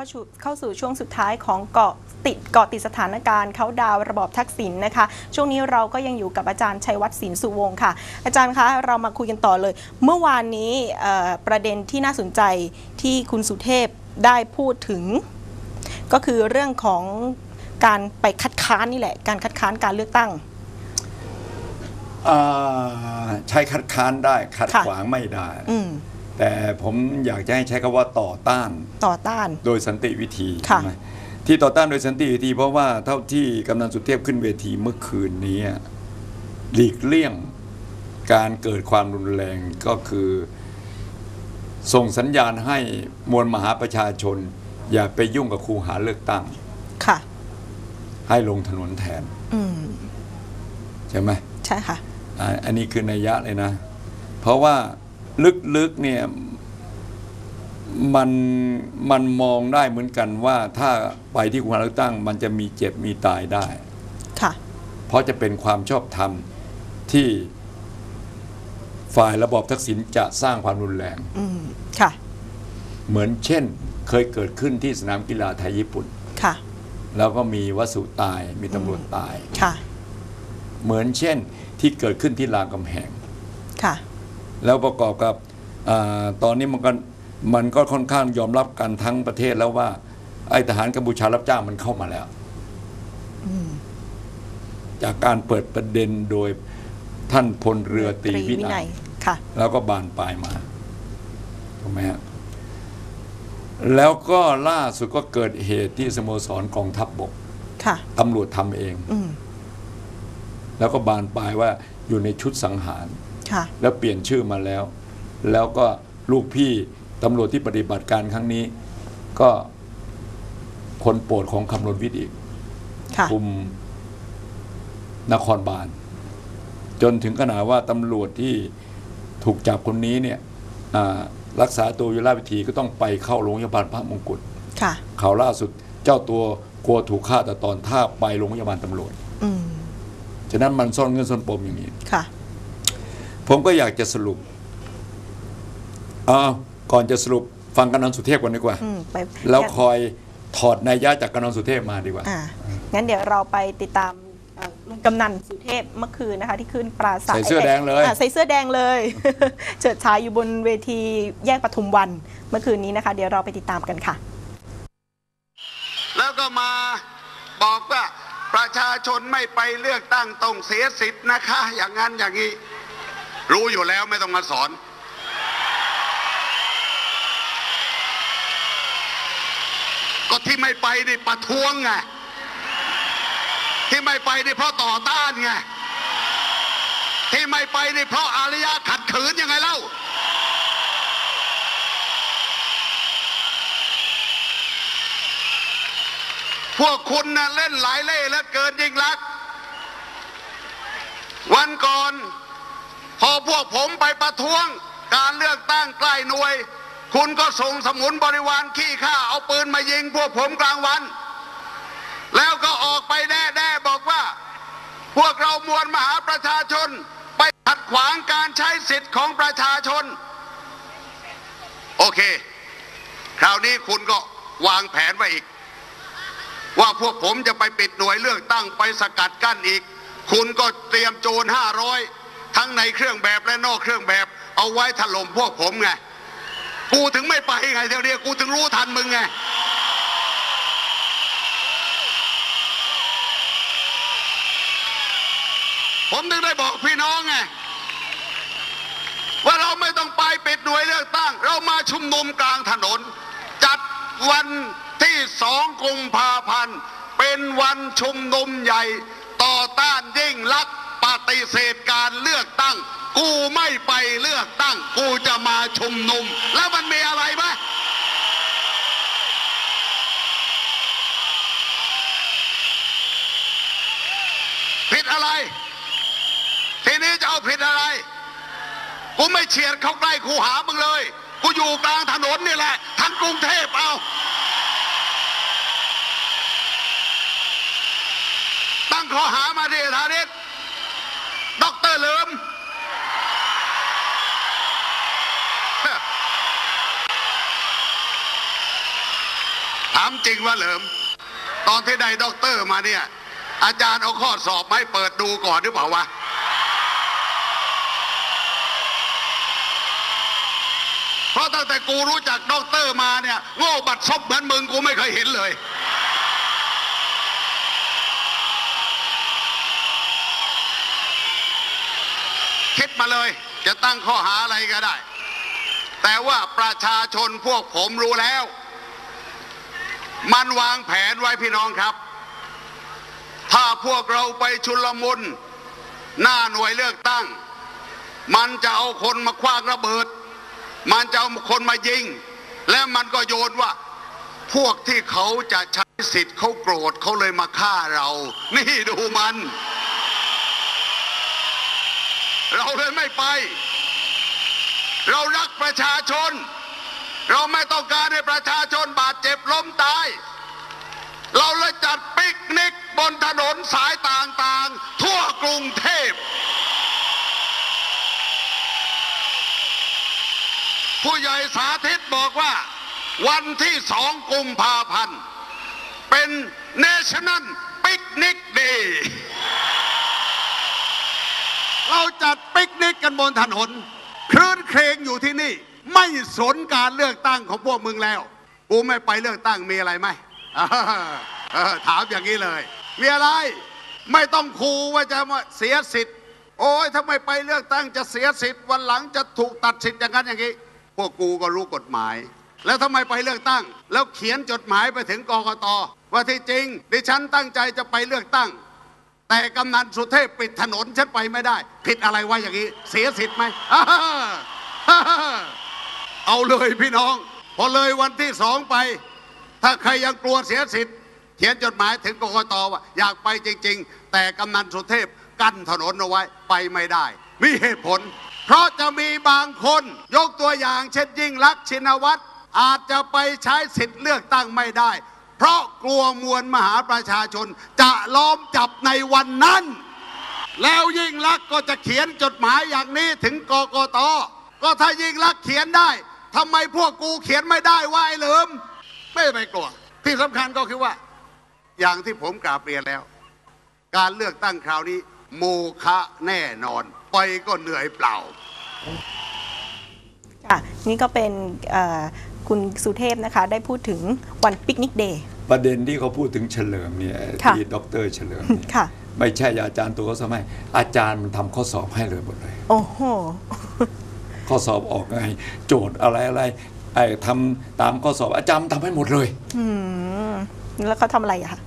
เข้าสู่เข้าสู่ช่วงสุดท้ายของเกาะติดเกาะติดสถานการณ์เขาดาวน์ระบอบทักษิณนะคะ ช่วงนี้เราก็ยังอยู่กับอาจารย์ชัยวัฒน์ศิลป์สุวงศ์ค่ะ อาจารย์คะเรามาคุยกันต่อเลย เมื่อวานนี้เอ่อประเด็นที่น่าสนใจที่คุณสุเทพได้พูดถึง ก็คือเรื่องของการไปคัดค้านนี่แหละ การคัดค้านการเลือกตั้งอ่าใช้คัดค้านได้ ขัดค่ะขวางไม่ได้อืม แต่ผมอยากจะให้ใช้คำว่าต่อต้าน ต่อต้าน โดยสันติวิธีค่ะ ใช่ไหมที่ต่อต้านโดยสันติวิธี เพราะว่าเท่าที่กำนันสุเทพขึ้นเวทีเมื่อคืนนี้หลีกเลี่ยงการเกิดความรุนแรงก็คือ ส่งสัญญาณให้มวลมหาประชาชน อย่าไปยุ่งกับคูหาเลือกตั้ง ค่ะ ให้ลงถนนแทน อืม ใช่ไหม ใช่ค่ะ อ่าอันนี้คือนัยยะเลยนะ เพราะว่า ลึกๆเนี่ยมันมันมองได้เหมือนกันว่าถ้าไปที่คุณเลือกตั้ง มันจะมีเจ็บมีตายได้ ค่ะ เพราะจะเป็นความชอบธรรมที่ฝ่ายระบอบทักษิณจะสร้างความรุนแรงอืมค่ะ เหมือนเช่นเคยเกิดขึ้นที่สนามกีฬาไทยญี่ปุ่น ค่ะ แล้วก็มีวสุตายมีตำรวจตาย ค่ะ เหมือนเช่นที่เกิดขึ้นที่รามคำแหง ค่ะ แล้วประกอบกับอาตอนนี้มันก็มันก็ค่อนข้างยอมรับกันทั้งประเทศแล้วว่า ไอ้ทหารกัมพูชารับจ้างมันเข้ามาแล้วจากการเปิดประเด็นโดยท่านพลเรือตรีวินัยค่ะแล้วก็บานปลายมาถูกไหมฮะแล้วก็ล่าสุดก็เกิดเหตุที่สโมสรกองทัพบบกค่ะตำรวจทำเองอืมแล้วก็บานปลายว่าอยู่ในชุดสังหาร ค่ะ แล้วเปลี่ยนชื่อมาแล้ว แล้วก็ลูกพี่ตำรวจที่ปฏิบัติการครั้งนี้ ก็คนโปรดของคำรณวิทย์อีกค่ะคุมนครบาล จนถึงขนาดว่าตำรวจที่ถูกจับคนนี้เนี่ยอ่ารักษาตัวอยู่ราชวิธีก็ต้องไปเข้าโรงพยาบาลพระมงกุฎค่ะข่าวล่าสุดเจ้าตัวกลัวถูกฆ่าแต่ตอนท่าไปโรงพยาบาลตำรวจอืมฉะนั้นมันซ่อนเงื่อนซ่อนปมอย่างนี้ค่ะ ผมก็อยากจะสรุปเอาก่อนจะสรุปฟังกำนันสุเทพก่อนดีกว่า อืมไปแล้วคอยถอดนัยยะจากกำนันสุเทพมาดีกว่า อ่างั้นเดี๋ยวเราไปติดตามเอ่อลุงกำนันสุเทพเมื่อคืนนะคะ ที่ขึ้นปราศัยใส่เสื้อแดงเลย อ่าใส่เสื้อแดงเลย เฉิดฉายอยู่บนเวทีแยกปทุมวันเมื่อคืนนี้นะคะ เดี๋ยวเราไปติดตามกันค่ะ แล้วก็มาบอกว่าประชาชนไม่ไปเลือกตั้งต้องเสียสิทธิ์นะคะ อย่างนั้นอย่างนี้ รู้อยู่แล้วไม่ต้องมาสอน ก็ที่ไม่ไปนี่ประท้วงไงที่ไม่ไปนี่เพราะต่อต้านไงที่ไม่ไปนี่เพราะอารยะขัดขืนยังไงเล่าพวกคุณนะเล่นหลายเล่ห์เหลือเกินยิ่งรัก วันก่อน พอพวกผมไปประท้วงการเลือกตั้งใกล้หน่วย คุณก็ส่งสมุนบริวารขี้ข้าเอาปืนมายิงพวกผมกลางวัน แล้วก็ออกไปแน่ๆบอกว่า พวกเรามวลมหาประชาชนไปขัดขวางการใช้สิทธิ์ของประชาชน โอเค คราวนี้คุณก็วางแผนไว้อีก ว่าพวกผมจะไปปิดหน่วยเลือกตั้งไปสกัดกั้นอีก คุณก็เตรียมโจรห้าร้อย ทั้งในเครื่องแบบและนอกเครื่องแบบ เอาไว้ถล่มพวกผมไง กูถึงไม่ไปไงเดี๋ยวนี้กูถึงรู้ทันมึงไงผมถึงได้บอกพี่น้องไงว่าเราไม่ต้องไปปิดหน่วยเลือกตั้ง เรามาชุมนุมกลางถนน จัดวันที่สองกุมภาพันธ์ เป็นวันชุมนุมใหญ่ต่อต้านยิ่งลักษ ฏิเสธการเลือกตั้ง กูไม่ไปเลือกตั้ง กูจะมาชุมนุม แล้วมันมีอะไรไหมผิดอะไร ทีนี้จะเอาผิดอะไร กูไม่เฉียดเข้าใกล้คูหามึงเลย กูอยู่กลางถนนนี่แหละ ทั้งกรุงเทพเอาตั้งข้อหามาดิธานิต อเลิมถจริงว่าเหลิม ตอนที่ได้ด็อกเตอร์มาเนี่ย อาจารย์เอาข้อสอบมาให้เปิดดูก่อนหรือเปล่าวะเพราะตั้งแต่กูรู้จักด็อกเตอร์มาเนี่ย โง่บัดซบเหมือนมึงกูไม่เคยเห็นเลย คิดมาเลย จะตั้งข้อหาอะไรก็ได้ แต่ว่าประชาชนพวกผมรู้แล้ว มันวางแผนไว้พี่น้องครับ ถ้าพวกเราไปชุลมุนหน้าหน่วยเลือกตั้ง มันจะเอาคนมาคว้างระเบิด มันจะเอาคนมายิง และมันก็โยนว่าพวกที่เขาจะใช้สิทธิ์เขาโกรธเขาเลยมาฆ่าเรา นี่ดูมัน เราเลยไม่ไป เรารักประชาชน เราไม่ต้องการให้ประชาชนบาดเจ็บล้มตาย เราเลยจัดปิกนิกบนถนนสายต่างๆ ทั่วกรุงเทพ ผู้ใหญ่สาธิตบอกว่า วันที่สองกุมภาพันธ์เป็น National Picnic Day เราจัดปิกนิกกันบนถนนคลื่นเครงอยู่ที่นี่ ไม่สนการเลือกตั้งของพวกมึงแล้วกูไม่ไปเลือกตั้งมีอะไรไหมถามอย่างนี้เลยมีอะไรไม่ต้องคูว่าจะมาเสียสิทธิ์ โอ้ยถ้าไม่ไปเลือกตั้งจะเสียสิทธิ์วันหลังจะถูกตัดสิทธิ์อย่างนั้นอย่างนี้ พวกกูก็รู้กฎหมาย แล้วทำไมไปเลือกตั้ง แล้วเขียนจดหมายไปถึงกรกตว่าที่จริง ดิฉันตั้งใจจะไปเลือกตั้ง แต่กำนันสุเทพปิดถนนฉันไปไม่ได้ ผิดอะไรวะอย่างนี้ เสียสิทธิ์ไหมเอาเลยพี่น้อง พอเลยวันที่สองไป ถ้าใครยังกลัวเสียสิทธิ์เขียนจดหมายถึงกกตว่าอยากไปจริง ๆ แต่กำนันสุเทพกั้นถนนเอาไว้ไปไม่ได้ มีเหตุผล เพราะจะมีบางคนยกตัวอย่างเช่นยิ่งลักษณ์ชินวัตรอาจจะไปใช้สิทธิ์เลือกตั้งไม่ได้ เพราะกลัวมวลมหาประชาชนจะล้อมจับในวันนั้น แล้วยิ่งลักษณ์ก็จะเขียนจดหมายอย่างนี้ถึงกกตก็ถ้ายิ่งลักษณ์เขียนได้ทำไมพวกกูเขียนไม่ได้ว่าไอ้เหลิมไม่ไปกลัว ที่สำคัญก็คือว่า อย่างที่ผมกราบเรียนแล้ว การเลือกตั้งคราวนี้โมฆะแน่นอน ไปก็เหนื่อยเปล่าค่ะนี่ก็เป็นอ่อ คุณสุเทพนะคะ ได้พูดถึงวันปิกนิกเดย์ประเด็นที่เขาพูดถึงเฉลิมเนี่ยค่ะที่ด็อกเตอร์เฉลิมเนี่ยค่ะ ไม่ใช่อาจารย์ตัวเขาสมัยอาจารย์มันทำข้อสอบให้เลยหมดเลย โอ้โห ข้อสอบออกไงโจทย์อะไรอะไรไอ้ทำตามข้อสอบอาจารย์ทำให้หมดเลย อืม แล้วเขาทำอะไรอะคะ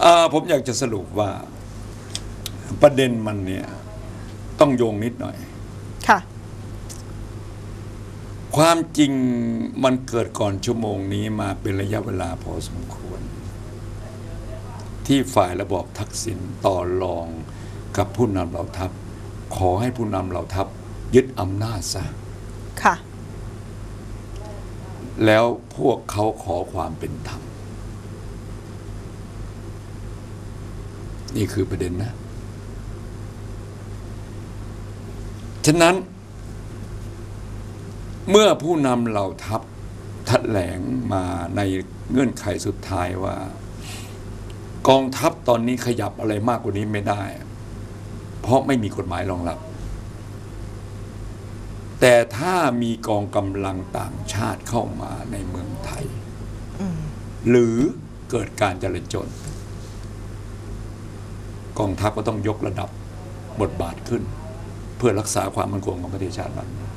เอ่อผมอยากจะสรุปว่า ประเด็นมันเนี่ย ต้องโยงนิดหน่อย ค่ะ ความจริงมันเกิดก่อนชั่วโมงนี้มาเป็นระยะเวลาพอสมควร ที่ฝ่ายระบอบทักษิณต่อรองกับผู้นำเหล่าทัพ ขอให้ผู้นำเหล่าทัพยึดอำนาจซะค่ะ แล้วพวกเขาขอความเป็นธรรม นี่คือประเด็นนะ ฉะนั้น เมื่อผู้นำเหล่าทัพแถลงมาในเงื่อนไขสุดท้ายว่า กองทัพตอนนี้ขยับอะไรมากกว่านี้ไม่ได้ เพราะไม่มีกฎหมายรองรับ แต่ถ้ามีกองกำลังต่างชาติเข้ามาในเมืองไทย หรือเกิดการจลาจลกองทัพก็ต้องยกระดับ บทบาทขึ้น เพื่อรักษาความมั่นคงของประเทศชาติบ้านเมือง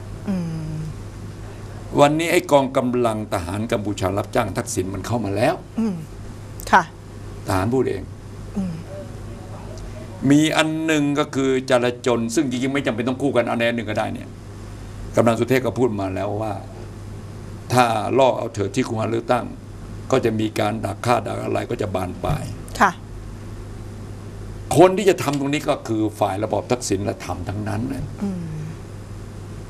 วันนี้ไอ้กองกำลังทหารกัมพูชารับจ้างทักษิณมันเข้ามาแล้วอืมค่ะทหารพูดเองอืมมีอันหนึ่งก็คือจราจน ซึ่งจริงๆไม่จำเป็นต้องคู่กันอันใดอันหนึ่งก็ได้เนี่ยกำลังสุเทพก็พูดมาแล้วว่า ถ้าล่อเอาเถิดที่คุมการเลือกตั้ง ก็จะมีการดักฆ่าดักอะไรก็จะบานปลายค่ะคนที่จะทำตรงนี้ก็คือฝ่ายระบอบทักษิณและทำทั้งนั้นเลยอืม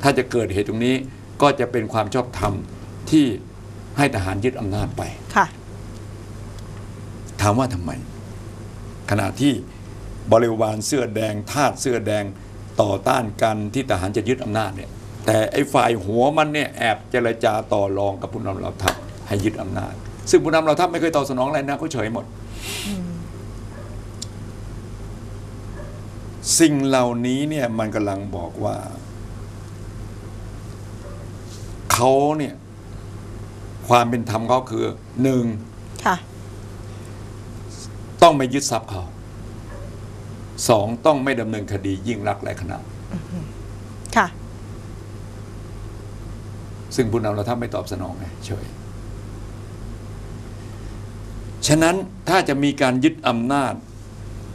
ถ้าจะเกิดเหตุตรงนี้ ก็จะเป็นความชอบธรรมที่ให้ทหารยึดอำนาจไป ค่ะ ถามว่าทำไม ขณะที่บริวารเสื้อแดงทาสเสื้อแดงต่อต้านกันที่ทหารจะยึดอำนาจเนี่ย แต่ไอ้ฝ่ายหัวมันเนี่ยแอบเจรจาต่อรองกับผู้นำเหล่าทัพให้ยึดอำนาจ ซึ่งผู้นำเหล่าทัพไม่เคยตอบสนองอะไรนะเขาเฉยหมด สิ่งเหล่านี้เนี่ยมันกำลังบอกว่า เขาเนี่ย ความเป็นธรรมเขาคือหนึ่งค่ะต้องไม่ยึดทรัพย์เขาสองต้องไม่ดำเนินคดียิ่งรักษณ์และคณะค่ะ ซึ่งผู้นำเราถ้าไม่ตอบสนองไงเฉยฉะนั้นถ้าจะมีการยึดอำนาจ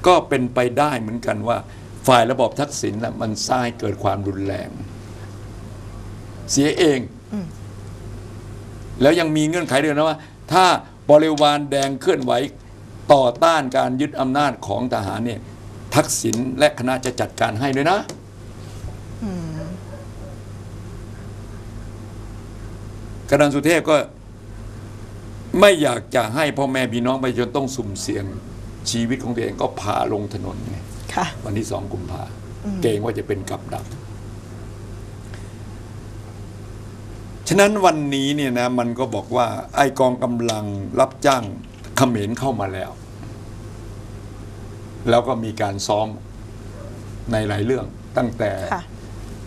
ก็เป็นไปได้เหมือนกันว่า ฝ่ายระบอบทักษิณน่ะมันสร้างให้เกิดความรุนแรง เสียเองอืม แล้วยังมีเงื่อนไขด้วยนะว่า ถ้าบริวารแดงเคลื่อนไหวต่อต้านการยึดอำนาจของทหารเนี่ย ทักษิณและคณะจะจัดการให้ด้วยนะอืมกระดานสุเทพก็ไม่อยากจะให้พ่อแม่พี่น้องไปจนต้องสุ่มเสี่ยงชีวิตของตัวเองก็พาลงถนนไงค่ะวันที่สองกุมภาอืมเกรงว่าจะเป็นกับดัก ฉะนั้นวันนี้เนี่ยนะมันก็บอกว่า ไอกองกำลังรับจ้างเขมรเข้ามาแล้ว แล้วก็มีการซ้อมในหลายเรื่องตั้งแต่ค่ะ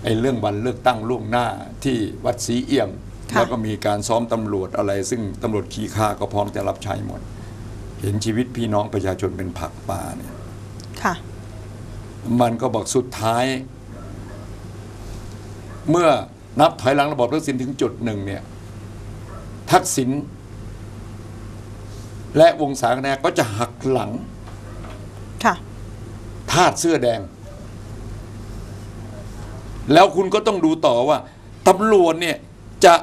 ไอ้เรื่องวันเลือกตั้งล่วงหน้าที่วัดศรีเอี่ยมค่ะแล้วก็มีการซ้อมตำรวจอะไร ซึ่งตำรวจขี่ข้าก็พร้อมจะรับใช้หมด เห็นชีวิตพี่น้องประชาชนเป็นผักปลาเนี่ยค่ะมันก็บอกสุดท้าย เมื่อ นับถอยหลังระบอบทักษิณถึงจุดหนึ่งเนี่ยทักษิณและวงศาคณะก็จะหักหลังค่ะทาสเสื้อแดง แล้วคุณก็ต้องดูต่อว่าตำรวจเนี่ยจะ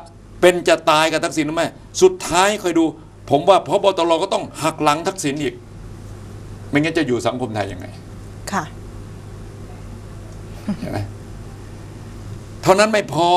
เป็นจะตายกับทักษิณหรือไม่สุดท้ายคอยดู ผมว่าพบตรก็ต้องหักหลังทักษิณอีก ไม่งั้นจะอยู่สังคมไทยยังไง ค่ะเห็นไหม เท่านั้นไม่พอ